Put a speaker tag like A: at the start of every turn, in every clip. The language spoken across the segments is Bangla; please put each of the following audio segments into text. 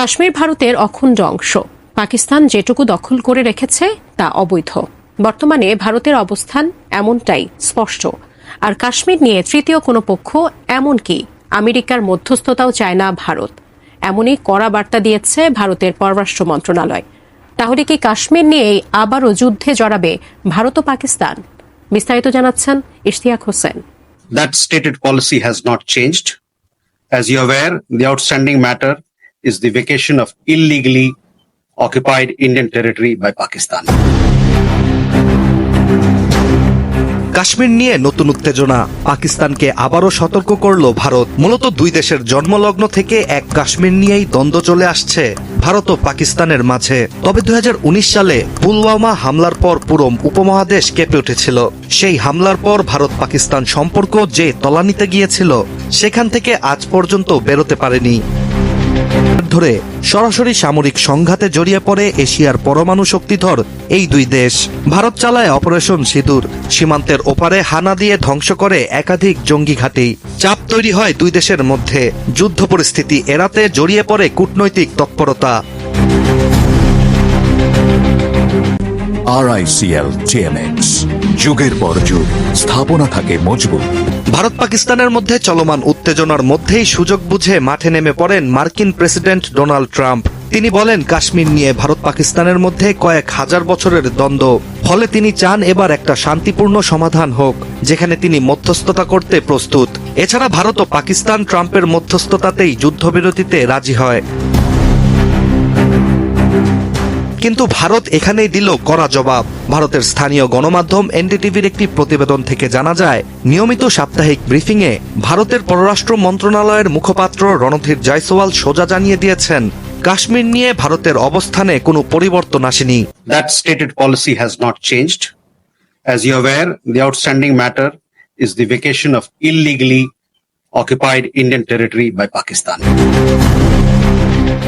A: কাশ্মীর ভারতের অখণ্ড অংশ। পাকিস্তান যেটুকু দখল করে রেখেছে তা অবৈধ। বর্তমানে ভারতের অবস্থান এমনটাই স্পষ্ট। আর কাশ্মীর নিয়ে তৃতীয় কোনো পক্ষ এমনকি আমেরিকার মধ্যস্থতাও চায় না ভারত। এমনই কড়া বার্তা দিয়েছে ভারতের পররাষ্ট্র মন্ত্রণালয়। তাহলে কি কাশ্মীর নিয়েই আবারও যুদ্ধে জড়াবে ভারত ও পাকিস্তান? বিস্তারিত জানাচ্ছেন Ishtiaq Hossain.
B: That stated policy has not changed. As you're aware, the outstanding matter is the vacation of illegally occupied Indian territory by Pakistan.
C: Kashmir নিয়ে নতুন উত্তেজনা। পাকিস্তানকে আবারও সতর্ক করল ভারত। মূলত দুই দেশের জন্মলগ্ন থেকে এক কাশ্মীর নিয়েই দ্বন্দ্ব চলে আসছে ভারত ও পাকিস্তানের মাঝে। তবে দু হাজার উনিশ সালে পুলওয়ামা হামলার পর পুরো উপমহাদেশ কেঁপে উঠেছিল। সেই হামলার পর ভারত পাকিস্তান সম্পর্ক যে তলানিতে গিয়েছিল, সেখান থেকে আজ পর্যন্ত বেরোতে পারেনি। ধরে সরাসরি সামরিক সংঘাতে জড়িয়ে পড়ে এশিয়ার পরমাণু শক্তিধর এই দুই দেশ। ভারত চালায় অপারেশন সিঁদুর। সীমান্তের ওপারে হানা দিয়ে ধ্বংস করে একাধিক জঙ্গি ঘাঁটি। চাপ তৈরি হয় দুই দেশের মধ্যে। যুদ্ধ পরিস্থিতি এড়াতে জড়িয়ে পড়ে কূটনৈতিক তৎপরতা।
D: যুগের পর যুগ, স্থাপনা থাকে মজবুত।
C: ভারত পাকিস্তানের মধ্যে চলমান উত্তেজনার মধ্যেই সুযোগ বুঝে মাঠে নেমে পড়েন মার্কিন প্রেসিডেন্ট ডোনাল্ড ট্রাম্প। তিনি বলেন, কাশ্মীর নিয়ে ভারত পাকিস্তানের মধ্যে কয়েক হাজার বছরের দ্বন্দ্ব। ফলে তিনি চান এবার একটা শান্তিপূর্ণ সমাধান হোক, যেখানে তিনি মধ্যস্থতা করতে প্রস্তুত। এছাড়া ভারত ও পাকিস্তান ট্রাম্পের মধ্যস্থতাতেই যুদ্ধবিরতিতে রাজি হয়। কিন্তু ভারত এখানেই দিল কড়া জবাব ভারতের স্থানীয় গণমাধ্যম এনডিটিভির একটি প্রতিবেদন থেকে জানা যায় নিয়মিত সাপ্তাহিক ব্রিফিংয়ে ভারতের পররাষ্ট্র মন্ত্রণালয়ের মুখপাত্র রণধীর জয়সওয়াল সোজা জানিয়ে দিয়েছেন কাশ্মীর নিয়ে ভারতের অবস্থানে কোনো পরিবর্তন আসেনি
B: That stated policy has not changed. As you're aware, the outstanding matter is the vacation of illegally occupied Indian territory by Pakistan.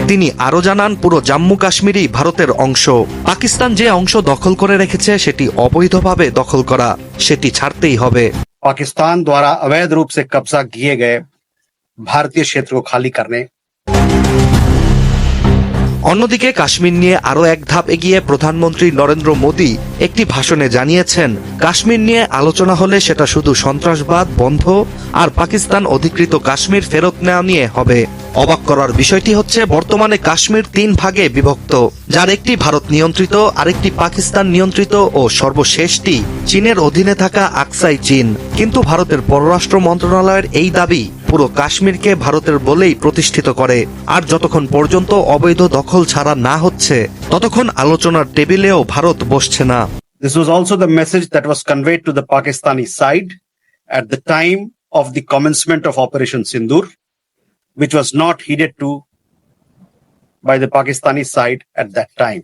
C: তিনি আরো জানান পুরো জম্মু কাশ্মীরই ভারতের অংশ পাকিস্তান যে অংশ দখল করে রেখেছে সেটি অবৈধভাবে দখল করা সেটি ছাড়তেই হবে
B: पाकिस्तान द्वारा अवैध रूप से कब्जा किए गए भारतीय क्षेत्र को खाली करने
C: অন্যদিকে কাশ্মীর নিয়ে আরও এক ধাপ এগিয়ে প্রধানমন্ত্রী নরেন্দ্র মোদী একটি ভাষণে জানিয়েছেন, কাশ্মীর নিয়ে আলোচনা হলে সেটা শুধু সন্ত্রাসবাদ, বন্ধ আর পাকিস্তান অধিকৃত কাশ্মীর ফেরত নেওয়া নিয়ে হবে। অবাক করার বিষয়টি হচ্ছে, বর্তমানে কাশ্মীর তিন ভাগে বিভক্ত। যার একটি ভারত নিয়ন্ত্রিত, আরেকটি পাকিস্তান নিয়ন্ত্রিত ও সর্বশেষটি চীনের অধীনে থাকা আকসাই চীন। কিন্তু ভারতের পররাষ্ট্র মন্ত্রণালয়ের এই দাবি পুরো কাশ্মীরকে ভারতের বলেই প্রতিষ্ঠিত করে আর যতক্ষণ পর্যন্ত অবৈধ দখল ছাড়া না হচ্ছে ততক্ষণ আলোচনার টেবিলেও ভারত বসছে না
B: This was also the message that was conveyed to the Pakistani side at the time of the commencement of Operation Sindur, which was not heeded to by the Pakistani side at that time.